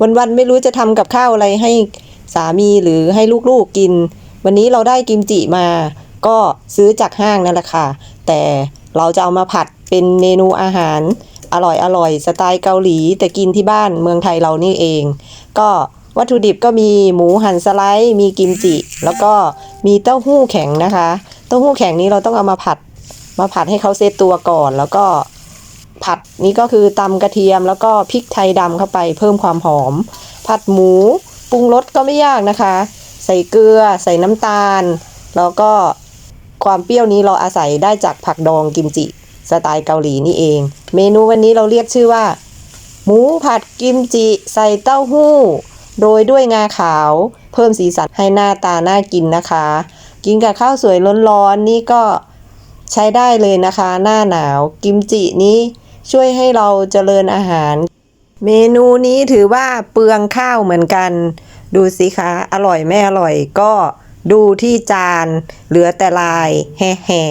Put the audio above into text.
วันๆไม่รู้จะทำกับข้าวอะไรให้สามีหรือให้ลูกๆกิน วันนี้เราได้กิมจิมา ก็ซื้อจากห้างนั่นแหละค่ะ แต่เราจะเอามาผัดเป็นเมนูอาหารอร่อยอร่อยสไตล์เกาหลี แต่กินที่บ้านเมืองไทยเรานี่เอง ก็วัตถุดิบก็มีหมูหั่นสไลด์ มีกิมจิ แล้วก็มีเต้าหู้แข็งนะคะ เต้าหู้แข็งนี้เราต้องเอามาผัด มาผัดให้เขาเซตตัวก่อน แล้วก็ ผัดนี้ก็คือตำกระเทียมแล้วก็พริกไทยดำเข้าไปเพิ่มความหอม ผัดหมูปรุงรสก็ไม่ยากนะคะ ใส่เกลือ ใส่น้ำตาล แล้วก็ความเปรี้ยวนี้เราอาศัยได้จากผักดองกิมจิ สไตล์เกาหลีนี่เอง เมนูวันนี้เราเรียกชื่อว่า หมูผัดกิมจิ ใส่เต้าหู้ โรยด้วยงาขาว เพิ่มสีสันให้หน้าตาน่ากินนะคะ กินกับข้าวสวยร้อนๆนี่ก็ใช้ได้เลยนะคะ หน้าหนาวกิมจินี้ ช่วยให้เราเจริญอาหาร เมนูนี้ถือว่าเปลืองข้าวเหมือนกัน ดูสิคะอร่อยไม่อร่อยก็ดูที่จานเหลือแต่ลายแฮ่